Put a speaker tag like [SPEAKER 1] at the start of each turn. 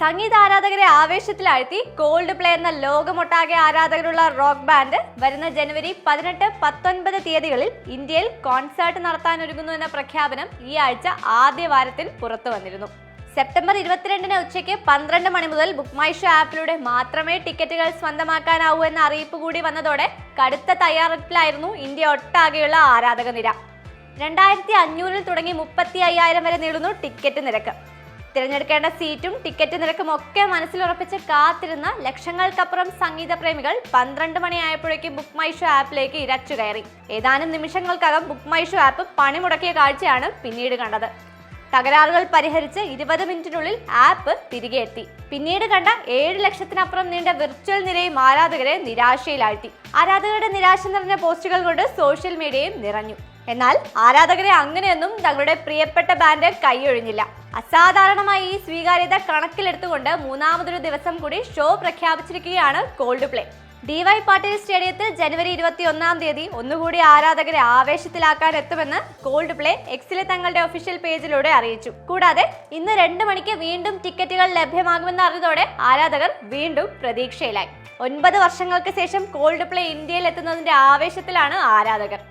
[SPEAKER 1] സംഗീത ആരാധകരെ ആവേശത്തിലാഴ്ത്തി called play എന്ന ലോകമൊട്ടാകെ ആരാധകരുള്ള റോക്ക് ബാൻഡ് വരുന്ന ജനുവരി പതിനെട്ട് പത്തൊൻപത് തീയതികളിൽ ഇന്ത്യയിൽ കോൺസേർട്ട് നടത്താനൊരുങ്ങുന്നു എന്ന പ്രഖ്യാപനം ഈ ആഴ്ച ആദ്യ വാരത്തിൽ പുറത്തു വന്നിരുന്നു. സെപ്റ്റംബർ ഇരുപത്തിരണ്ടിന് ഉച്ചയ്ക്ക് പന്ത്രണ്ട് മണി മുതൽ ബുക്ക് മൈ ഷോ ആപ്പിലൂടെ മാത്രമേ ടിക്കറ്റുകൾ സ്വന്തമാക്കാനാവൂ എന്ന അറിയിപ്പ് കൂടി വന്നതോടെ കടുത്ത തയ്യാറെടുപ്പിലായിരുന്നു ഇന്ത്യ ഒട്ടാകെയുള്ള ആരാധക നിര രണ്ടായിരത്തി അഞ്ഞൂറിൽ തുടങ്ങി മുപ്പത്തി അയ്യായിരം വരെ നീളുന്നു ടിക്കറ്റ് നിരക്ക്. തിരഞ്ഞെടുക്കേണ്ട സീറ്റും ടിക്കറ്റ് നിരക്കും ഒക്കെ മനസ്സിലുറപ്പിച്ച് കാത്തിരുന്ന ലക്ഷങ്ങൾക്കപ്പുറം സംഗീത പ്രേമികൾ പന്ത്രണ്ട് മണിയായപ്പോഴേക്കും ബുക്ക് മൈ ഷോ ആപ്പിലേക്ക് ഇരച്ചു കയറി. ഏതാനും നിമിഷങ്ങൾക്കകം ബുക്ക് മൈ ഷോ ആപ്പ് പണിമുടക്കിയ കാഴ്ചയാണ് പിന്നീട് കണ്ടത്. തകരാറുകൾ പരിഹരിച്ച് ഇരുപത് മിനിറ്റിനുള്ളിൽ ആപ്പ് തിരികെ എത്തി. പിന്നീട് കണ്ട ഏഴ് ലക്ഷത്തിനപ്പുറം നീണ്ട വിർച്വൽ നിരയും ആരാധകരെ നിരാശയിലാഴ്ത്തി. ആരാധകരുടെ നിരാശ നിറഞ്ഞ പോസ്റ്റുകൾ കൊണ്ട് സോഷ്യൽ മീഡിയയും നിറഞ്ഞു. എന്നാൽ ആരാധകരെ അങ്ങനെയൊന്നും തങ്ങളുടെ പ്രിയപ്പെട്ട ബാൻഡ് കൈയൊഴിഞ്ഞില്ല അസാധാരണമായി ഈ സ്വീകാര്യത കണക്കിലെടുത്തുകൊണ്ട് മൂന്നാമതൊരു ദിവസം കൂടി ഷോ പ്രഖ്യാപിച്ചിരിക്കുകയാണ് കോൾഡ് പ്ലേ ഡിവൈ പാട്ടീൽ സ്റ്റേഡിയത്തിൽ ജനുവരി ഇരുപത്തി ഒന്നാം തീയതി ഒന്നുകൂടി ആരാധകരെ ആവേശത്തിലാക്കാൻ എത്തുമെന്ന് കോൾഡ് പ്ലേ എക്സിലെ തങ്ങളുടെ ഒഫീഷ്യൽ പേജിലൂടെ അറിയിച്ചു. കൂടാതെ ഇന്ന് രണ്ട് മണിക്ക് വീണ്ടും ടിക്കറ്റുകൾ ലഭ്യമാകുമെന്ന് അറിഞ്ഞതോടെ ആരാധകർ വീണ്ടും പ്രതീക്ഷയിലായി. ഒൻപത് വർഷങ്ങൾക്ക് ശേഷം കോൾഡ് പ്ലേ ഇന്ത്യയിൽ എത്തുന്നതിന്റെ ആവേശത്തിലാണ് ആരാധകർ.